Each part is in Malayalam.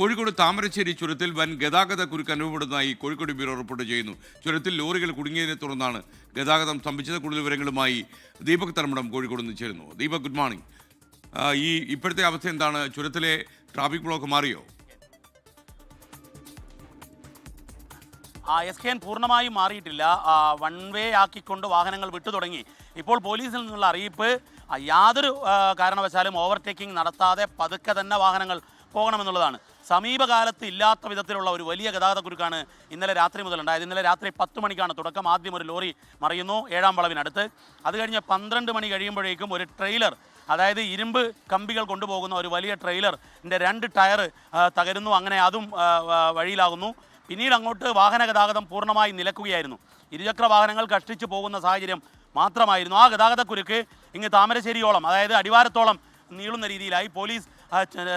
കോഴിക്കോട് താമരശ്ശേരി ചുരത്തിൽ വൻ ഗതാഗത കുരുക്ക് അനുഭവപ്പെടുന്നതായി കോഴിക്കോട് ബ്യൂറോ റിപ്പോർട്ട് ചെയ്യുന്നു. ചുരത്തിൽ ലോറികൾ കുടുങ്ങിയതിനെ തുടർന്നാണ് ഗതാഗതം സ്തംഭിച്ചത് കൂടുതൽ വിവരങ്ങളുമായി ദീപക് തർമ്മടം കോഴിക്കോട് നിന്ന് ചേരുന്നു. ദീപക് ഗുഡ് മോർണിംഗ് ഈ ഇപ്പോഴത്തെ അവസ്ഥ എന്താണ്? ചുരത്തിലെ ട്രാഫിക് ബ്ലോക്ക് മാറിയോ? എസ് കെ എൻ പൂർണമായും മാറിയിട്ടില്ല. വൺ വേ ആക്കിക്കൊണ്ട് വാഹനങ്ങൾ വിട്ടു തുടങ്ങി. ഇപ്പോൾ പോലീസിൽ നിന്നുള്ള അറിയിപ്പ് യാതൊരു കാരണവശാലും ഓവർടേക്കിംഗ് നടത്താതെ പതുക്കെ തന്നെ വാഹനങ്ങൾ പോകണമെന്നുള്ളതാണ്. സമീപകാലത്ത് ഇല്ലാത്ത വിധത്തിലുള്ള ഒരു വലിയ ഗതാഗത കുരുക്കാണ് ഇന്നലെ രാത്രി മുതൽ ഉണ്ടായത്. ഇന്നലെ രാത്രി പത്ത് മണിക്കാണ് തുടക്കം. ആദ്യം ഒരു ലോറി മറിയുന്നു ഏഴാം വളവിനടുത്ത്. അത് കഴിഞ്ഞ് പന്ത്രണ്ട് മണി കഴിയുമ്പോഴേക്കും ഒരു ട്രെയിലർ അതായത് ഇരുമ്പ് കമ്പികൾ കൊണ്ടുപോകുന്ന ഒരു വലിയ ട്രെയിലറിന്റെ രണ്ട് ടയർ തകരുന്നു. അങ്ങനെ അതും വഴിയിലാകുന്നു. പിന്നീട് അങ്ങോട്ട് വാഹന ഗതാഗതം പൂർണമായി നിലക്കുകയായിരുന്നു. ഇരുചക്ര വാഹനങ്ങൾ കഷ്ടിച്ചു പോകുന്ന സാഹചര്യം മാത്രമായിരുന്നു. ആ ഗതാഗതക്കുരുക്ക് ഇങ്ങ് താമരശ്ശേരിയോളം അതായത് അടിവാരത്തോളം നീളുന്ന രീതിയിലായി പോലീസ്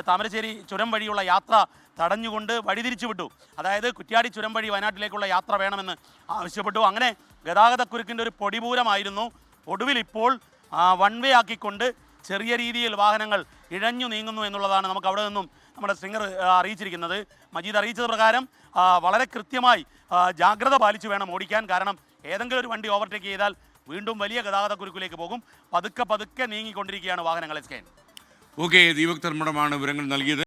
താമരശ്ശേരി ചുരം വഴിയുള്ള യാത്ര തടഞ്ഞുകൊണ്ട് വഴിതിരിച്ചു വിട്ടു അതായത് കുറ്റ്യാടി ചുരം വഴി വയനാട്ടിലേക്കുള്ള യാത്ര വേണമെന്ന് ആവശ്യപ്പെട്ടു. അങ്ങനെ ഗതാഗതക്കുരുക്കിന്റെ ഒരു പൊടിപൂരമായിരുന്നു. ഒടുവിൽ ഇപ്പോൾ വൺ വേ ആക്കിക്കൊണ്ട് ചെറിയ രീതിയിൽ വാഹനങ്ങൾ ഇഴഞ്ഞു നീങ്ങുന്നു എന്നുള്ളതാണ് നമുക്ക് അവിടെ നിന്നും നമ്മുടെ സിംഗർ അറിയിച്ചിരിക്കുന്നത്. മജീദ് അറിയിച്ചത് പ്രകാരം വളരെ കൃത്യമായി ജാഗ്രത പാലിച്ചു വേണം ഓടിക്കാൻ. കാരണം ഏതെങ്കിലും ഒരു വണ്ടി ഓവർടേക്ക് ചെയ്താൽ വീണ്ടും വലിയ ഗതാഗതക്കുരുക്കിലേക്ക് പോകും. പതുക്കെ പതുക്കെ നീങ്ങിക്കൊണ്ടിരിക്കുകയാണ് വാഹനങ്ങൾ സ്കാൻ ഓക്കെ ദീപക് തർമ്മടമാണ് വിവരങ്ങൾ നൽകിയത്.